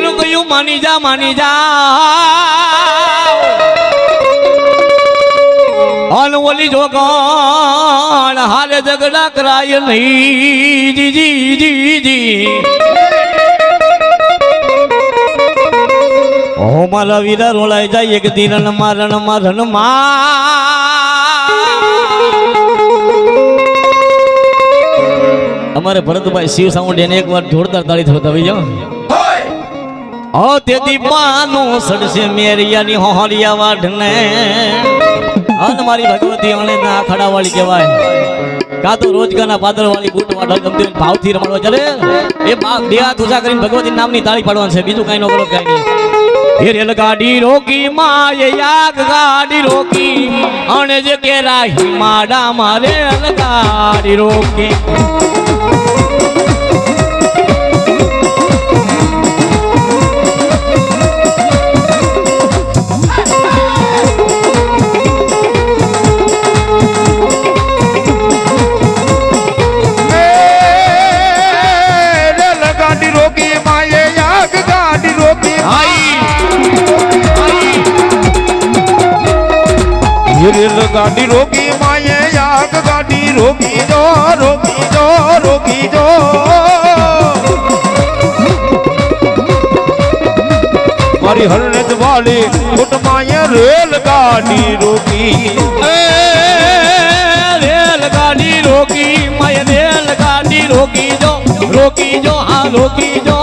માની જા માની જા. અન ઓલી જોગણ, હાલે ઝઘડા કરાય નહીં. જી જી જી જી. મારા વીરા, રોળાઈ જાય એક દીરણ મારણ મારણમાં અમારે ભરતભાઈ શિવ સાઉન્ડ એને એક વાર જોરદાર તાળી થતા ભાઈ જાઓ. ઓ તે દીપાનો સડશે મેરિયાની હોહરિયા વાઢને અન મારી ભગવતી અણે ના ખડા વાળી કહેવાય કા તો રોજગારના પાદર વાળી બૂટ વાઢા ગમતી હોય ભાવથી રમાડવા ચાલે એ બા બે હાથ ઊંચા કરીને ભગવતી નામની તાળી પાડવાનું છે બીજું કાંઈ ન કરો કાંઈ નહીં એ રેલ ગાડી રોકી માય યાગ ગાડી રોકી અણે જે કેરા હિમાડા મારે રેલ ગાડી રોકી ગાડી રોકી માએ યાગ ગાડી રોકી જો રોકી જો રોકી જો મારી હરણેજ વાળી ફૂટ માએ રેલ ગાડી રોકી રેલ ગાડી રોકી માય રેલગાડી રોકી જો રોકી જો હા, રોકી જો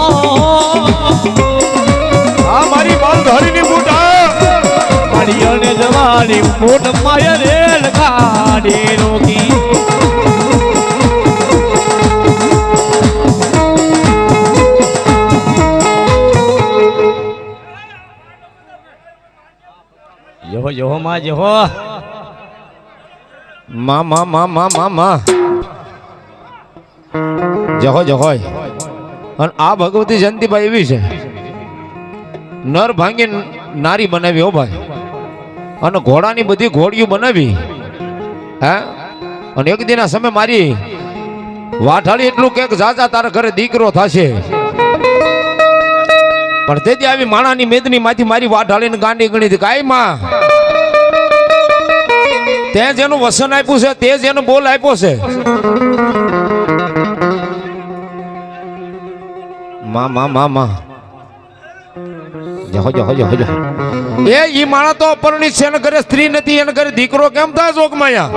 જવાની મોટ માય રેલગાડી રોકી. યહો યહો માં યહો. માં માં માં માં માં માં. જહો જહોય અને આ ભગવતી જયંતિભાઈ એવી છે. નર ભાંગી નારી બનાવી હો ભાઈ. અને ઘોડાની બધી ઘોડીઓ બનાવી. હે? અને એક દિના સમય મારી વાઠાળી એટલું કે જાજા તારા ઘરે દીકરો થશે. પણ તેથી આવી માણાની મેદની માંથી મારી વાઢાળીને ગાંડી ગણી કાંઈ માં? તે જેનું વસન આપ્યું છે, તે જેનો બોલ આપ્યો છે. મા મા મા મા. એ, ઈ માણસ તો અપરણી છે, એને ઘરે સ્ત્રી નથી, એને ઘરે દીકરો કેમ થાય જોગમાયા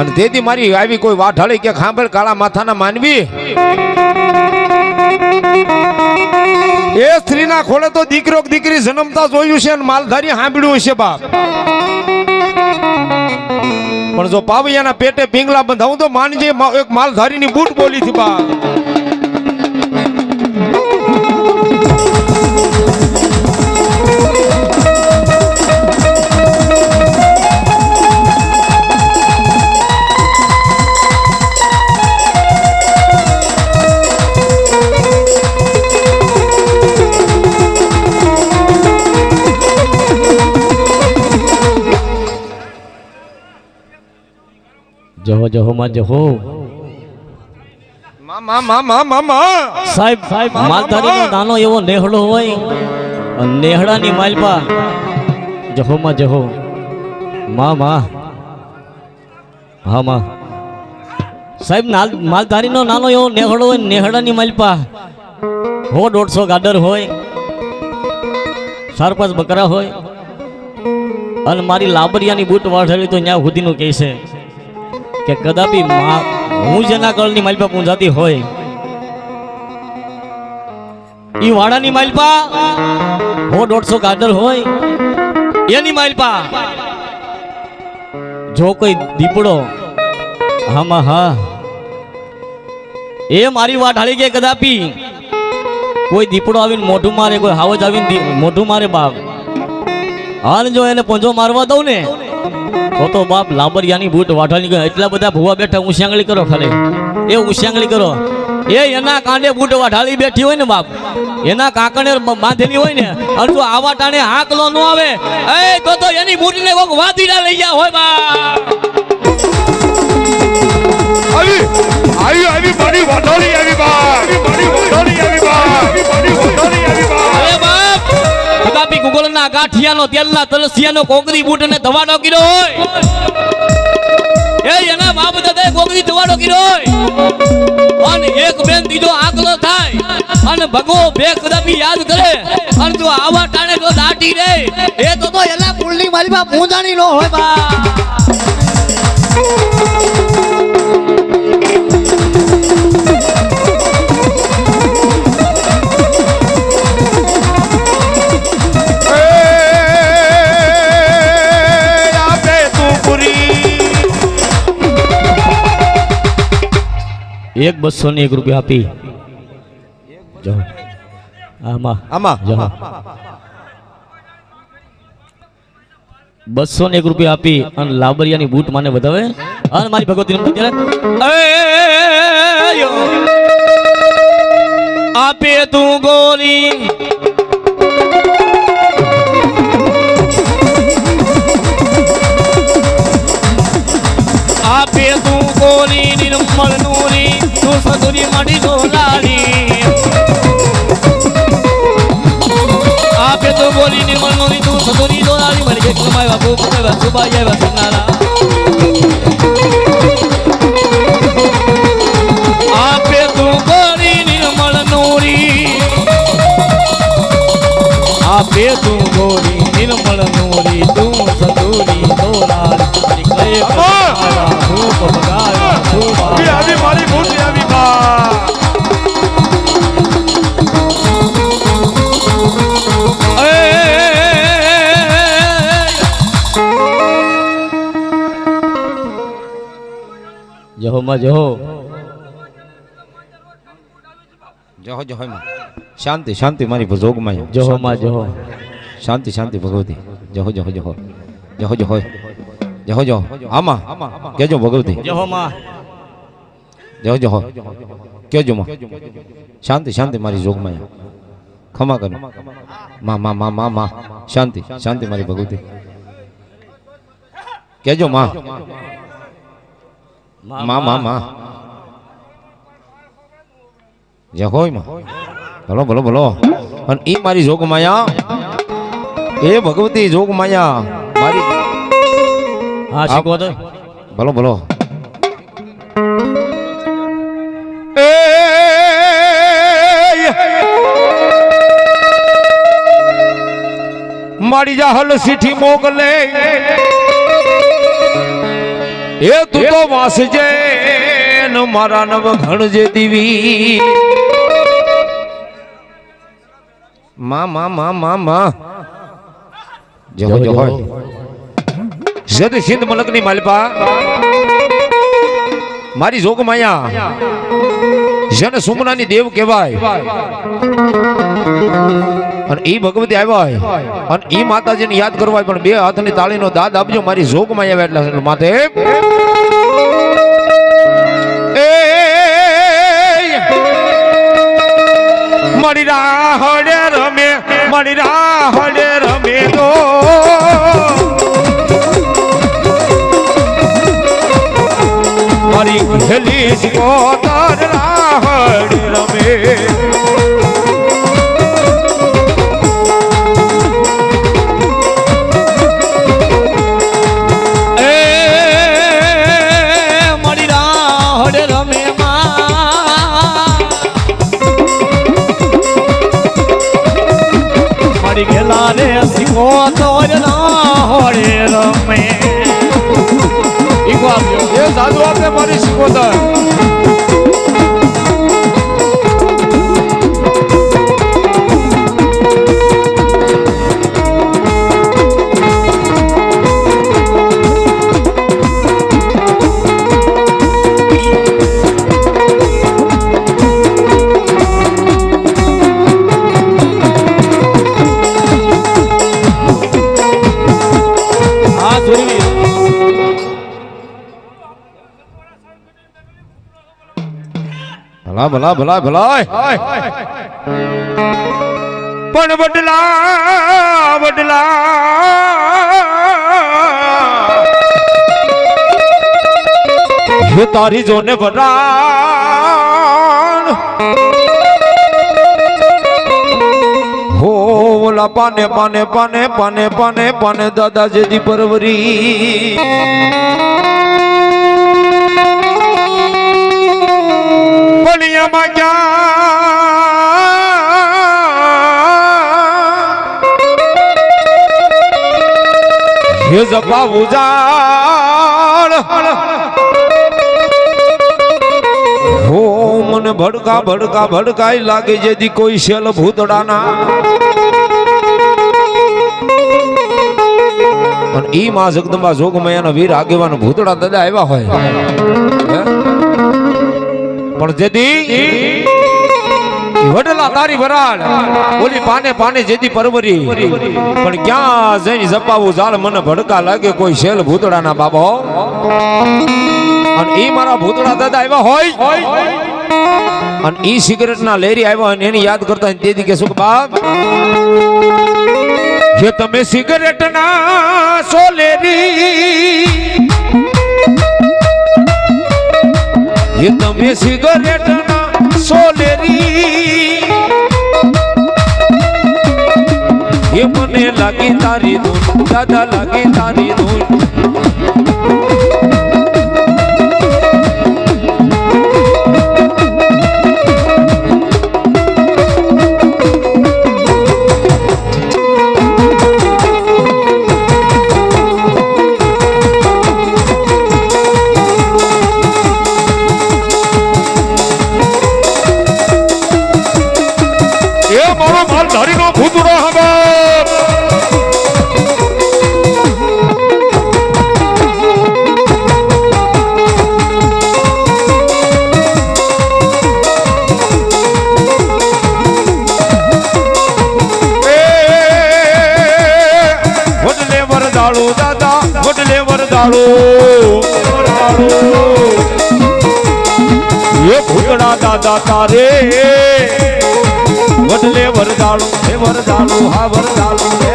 અને તેથી મારી આવી કોઈ વાઢાળી કે ખાંભળ કાળા માથાના માનવી? એ સ્ત્રીના ખોળે તો દીકરો દીકરી જન્મતા જોયું છે અને માલધારી સાંભળ્યું છે બાપ. પણ જો પાવૈયાના પેટે પિંગલા બંધાવું તો માનજે એક માલધારીની બૂટ બોલી થી બાપ. જહો જહો માં જહો. સાહેબ સાહેબ માલધારીનો નાનો એવો નેહડો હોય. નેહડાની માલપા. જહો માં જહો. માં માં. હા માં. સાહેબ માલધારીનો નાનો એવો નેહડો હોય નેહડાની માલપા. હો દોઢસો ગાડર હોય. ચાર પાંચ બકરા હોય. અને મારી લાબરિયાની બૂટ વાળેલી તો ત્યાં સુધીનું કહે છે કે કદાપી હું જેના કળની માલપા પૂંજાતી હોય, ઈ વાડાની માલપા, હો દોઢસો ગાડર હોય, એની માલપા. જો કોઈ દીપડો હામાં હા, એ મારી વાત હાળી કે કદાપી, કોઈ દીપડો આવીને મોઢું મારે, કોઈ હાવજ આવીને મોઢું મારે બાપ. હાલ જો એને પંજો મારવા દઉં ને તો બાપ લાંબરિયાની બૂટ વાઢાની ગયો. એટલા બધા ભૂવા બેઠા ઉશ્યાંગળી કરો ખાલી. એ ઉશ્યાંગળી કરો. એ એના કાંડે બૂટ વાઢાળી બેઠી હોય ને બાપ. એના કાંકણે બાંધેલી હોય ને અને જો આવા ટાણે હાકલો ન આવે. એ તો તો એની બૂટને કોક ના લઈ ગયા હોય બાપ. આવી આવી આવી, મારી વાઢાળી આવી બા લોટના ગાંઠિયાનો, તેલના તલસિયાનો, કોગરી બૂટ ને ધવાડો કીધો હોય. એ એના બાપ દાદાએ કોકરી ધવાડો કીધો હોય. અને એક બેન દીધો આકલો થાય. અને ભગવો બે કદાપી યાદ કરે. અને જો આવા ટાણે તો દાટી રે. એ તો તો એના કુળની મારી બા પૂંજાણી નો હોય બા. એક બસો ને એક રૂપિયા આપી. આમાં. આમાં. બસો ને એક રૂપિયા આપી અને લાબરિયાની બૂટ માને વધાવે. અને મારી ભગવતી આપે તું ગોરી. આપે તું ગોરી નિર્મળ નૂરી. સદુરી માડી ડોલાડી આપે તો ગોરી નિર્મળ નૂરી તું સધુરી ડોલાડી મારી એક કમાય બાપુ કમાય સુભાઈ આવ્યા સુનારા આપે તું ગોરી નિર્મળ નૂરી. આપે તું ગોરી નિર્મળ નૂરી. તું! ધૂપ બગાડ્યા માં જહો. જહો જહો માં શાંતિ શાંતિ મારી ભોગમાં જહો માં જહો. શાંતિ શાંતિ ભગવતી. જહો જહો જહો. જહો જહો. જહો જહો. આમાં. કેજો ભગવતી. જહો માં. જહો જહો. કેજો માં. શાંતિ શાંતિ મારી જોગમાં ખમા કરો. માં માં માં માં માં. શાંતિ શાંતિ મારી ભગવતી. કેજો માં. માં માં માં. જય હોયમાં. ભલો ભલો ભલો. અને એ મારી જોગ માયા. એ ભગવતી જોગ માયા. મારી હા શીખવો તો. ભલો ભલો. મારી જાહલ સીઠી મોકલે એ તું તો વાસજે મારા નવ ઘણજે દીવી. મા મા મા મા મા. જય હો જય હોય જદ સિંધ મલકની માલપા. મારી જોગ માયા જન સુમનાની દેવ કહેવાય. અને ઈ ભગવતી આવ્યા અને ઈ માતાજીને યાદ કરવા પણ બે હાથની તાળીનો દાદ આપજો, મારી જોગમાં આવ્યા એટલે માથે મળી રાહડે રમે મળી રાહડે રમે તો. મારી ઘેલી સાધુ આપે મારી સિકોતર ભલા ભલા ભલા ભલા પણ વડલા વડલા. હે તારી જોને વરાણ હો બોલા પાને પાને પાને પાને પાને પાને દાદાજી પરવરી. બલિયામાં ક્યાં હે મને ભડકા ભડકા ભડકાઈ લાગે જેથી કોઈ શેલ ભૂતડાના. અને ઈ માં જગદંબા જોગમયાના વીર આગેવાન ભૂતડા દાદા આવ્યા હોય? પણ જેદી વડલા તારી વરાળ, ઓલી પાને પાને જેદી પરવરી. પણ ક્યાં જઈને જપાવું જાળ મને ભડકા લાગે કોઈ શેલ ભૂતડાના બાબો. અને ઈ મારા ભૂતડા દાદા આવ્યા હોય. અને ઈ સિગરેટ ના લેરી આવ્યા હોય ને એની યાદ કરતા તેથી કે કે બાપ? કે તમે સિગરેટ ના સો લેરી એ તમે સિગરેટ ના સો લેરી એ મને લાગી તારી ધૂન દાદા લાગી તારી ધૂન વરદાળુ એ ભૂતડા દાદા તારે. વડલે વરદાળુ હે વરદાળુ હા વરદાળુ હે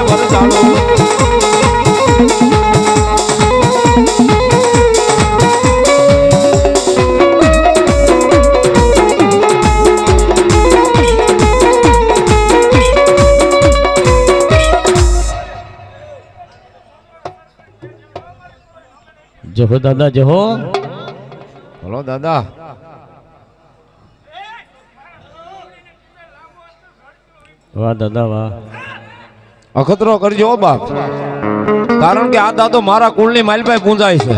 જહો દાદા જહો બોલો દાદા. વાહ દાદા વાહ. અખતરો કરજો બાપ. કારણ કે આ દાદો મારા કુળની માલભાઈ પૂંજાય છે.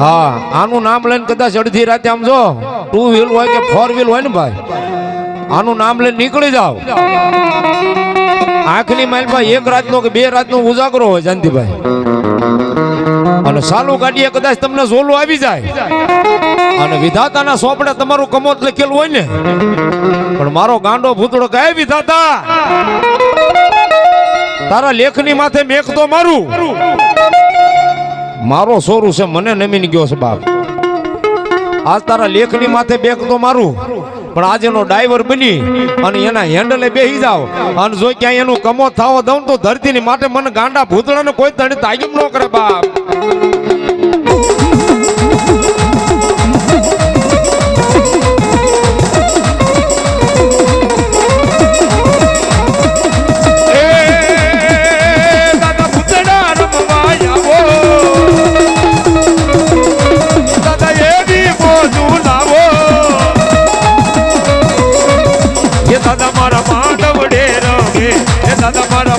હા આનું નામ લઈને કદાચ અડધી રાતે આમ જો ટુ વ્હીલ હોય કે ફોર વ્હીલ હોય ને ભાઈ આનું નામ લઈને નીકળી જાવ આંખની માલભાઈ એક રાતનો કે બે રાતનો ઉજાગરો હોય જાનતીભાઈ અને સાલું ગાડીએ કદાચ તમને ઝોલું આવી જાય. અને વિધાતાના સોપડે તમારું કમોત લખેલું હોય ને. પણ મારો ગાંડો ભૂતડો કહે વિધાતા. તારા લેખની માથે મેઘ તો મારું. મારો સોરું છે મને નમીને ગયો છે બાપ. આજ તારા લેખની માથે બેક તો મારું. પણ આજે એનો ડ્રાઈવર બની અને એના હેન્ડલે બેસી જાવ અને જો ક્યાંય એનું કમો થાવો દઉં તો ધરતીની માટે મને ગાંડા ભૂતળાને કોઈ તણી તાગીમ ન કરે બાપ. દાદા મારા માંડવડે રમે એ દાદા મારા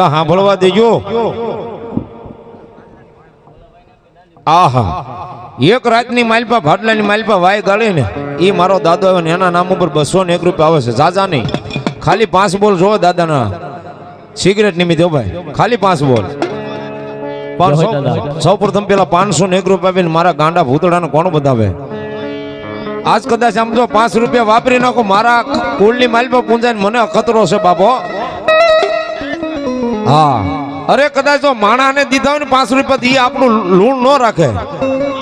એલા સાંભળવા દેજો. આહા. એક રાતની માલપા ભાટલાની માલપા વાય ગાળી ને એ મારો દાદો આવે ને એના નામ ઉપર બસો ને એક રૂપિયા આવે છે. જાજા નહીં. ખાલી પાંચ બોલ જોવો દાદાના. સિગરેટ નિમિત્તે ભાઈ. ખાલી પાંચ બોલ. સૌ પ્રથમ પેલા પાંચસો ને એક રૂપિયા આપીને મારા ગાંડા ભૂતડાને કોણ બતાવે આજ કદાચ આમ જો પાંચ રૂપિયા વાપરી નાખો મારા કુળની માલપા પૂંજાઈને મને ખતરો છે બાપો. હા. અરે કદાચ તો માણાને દીધા હોય ને પાંચ રૂપિયા થી આપણું લૂણ ન રાખે.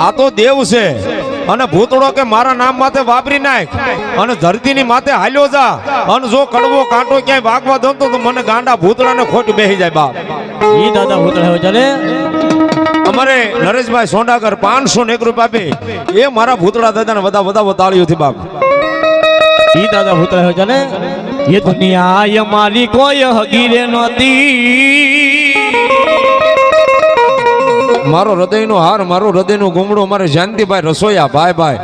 આ તો દેવ છે. અને ભૂતળો કે મારા નામ માથે વાપરી નાખ. અને ધરતીની માથે હાલ્યો જા. અને જો કડવો કાંટો ક્યાંય વાગવા દો તો મને ગાંડા ભૂતળાને ખોટ બેસી જાય બાપ. ઈ દાદા ભૂતળા હોય ચાલે. અમારે નરેશભાઈ સોંડાગર પાંચસો ને એક રૂપિયા આપી. એ મારા ભૂતળા દાદાને બધા બધા તાળીઓથી બાપ. ઈ દાદા ભૂતળા હોય ચાલે. એ દુનિયા અમારી કોઈ હગીરે નહોતી. મારો હૃદયનો હાર મારો હૃદયનું ગુમડો મારે શાંતિભાઈ રસોયા ભાઈ ભાઈ.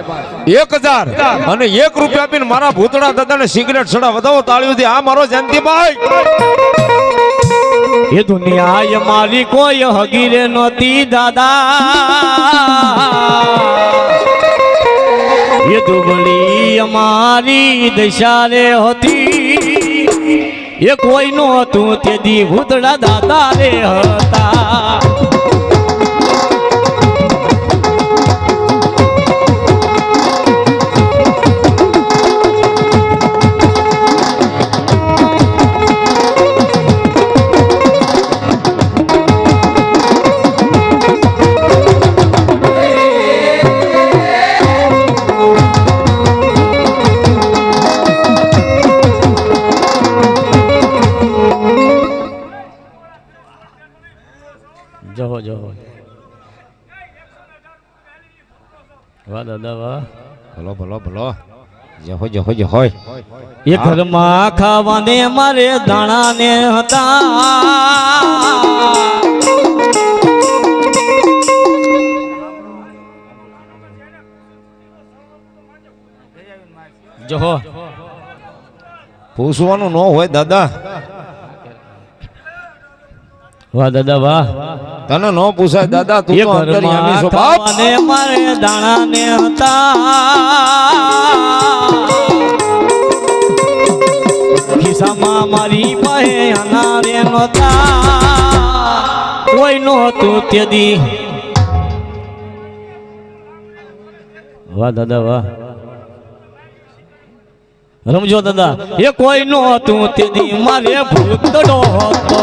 એક હજાર અને એક રૂપિયા આપીને મારા ભૂતળા દાદાને સિગરેટ સડા વધાવો તાળીઓથી આ મારો શાંતિભાઈ એ દુનિયા મારી કોઈ હગીરે નહોતી દાદા. એ દુબળી અમારી દશારે હતી. એ કોઈનું હતું તેથી ભૂતળા દાદા રે હતા. જહો જોહો વાહ દાદા વાહ. ભલો ભલો ભલો. જહો જહો જહો એ ઘરમાં ખાવાને મારે દાણા ને હતા. જોહો પૂછવાનું ન હોય દાદા. વાહ દાદા વાહ. તને ન પૂછાય દાદા તું તો અંતર્યામી છો. બાપ! ખાવાને મારે દાણા ને હતા. ખિસ્સામાં મારી પાસે અનારે નહોતા. કોઈ નહોતું તેથી. વાહ દાદા વાહ. રમજો દાદા. એ કોઈ નહોતું તેથી. મારે ભૂતડો હતો.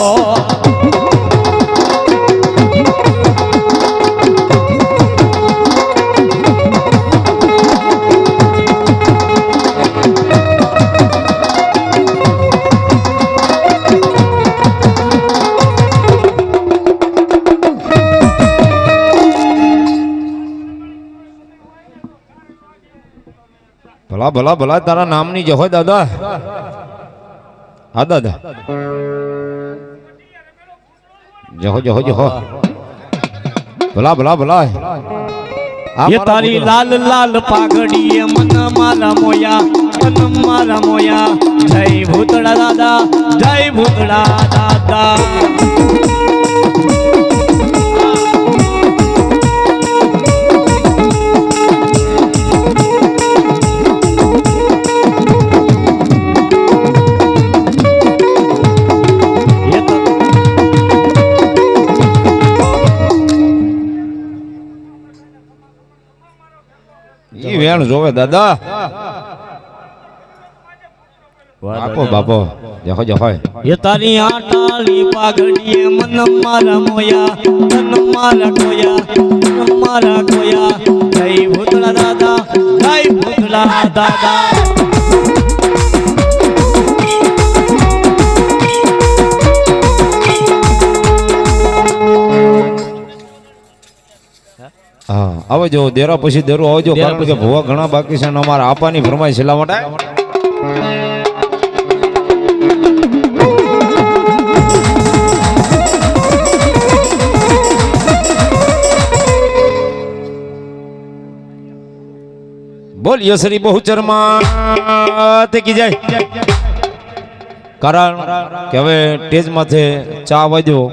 ભલા ભલા ભલા તારા નામની જહો દાદા. હા દાદા. જહો જહો જહો ભલા ભલા ભલા. ये तारी लाल તારી पागड़ी લાલ मन પાઘડીએ मोया मन મોયા મન जय भूतड़ा જય जय દાદા જય વેણ જોવે, દાદા. બાપો. બાપો જહો જહો એ તારી આટાલી પાઘડીએ મન મારા મોયા, મન મારા કોયા મન મારા કોયા જય ભૂતળા દાદા, જય ભૂતળા દાદા. આવજો દેરા પછી દેરો આવજો કારણ કે ભૂવા ઘણા બાકી છે અને અમારા આપવાની ફરમાઈ છેલ્લા માટે. બોલ શ્રી બહુ માં કી જાય? કારણ કે હવે ટેજ માથે ચા વાજ્યો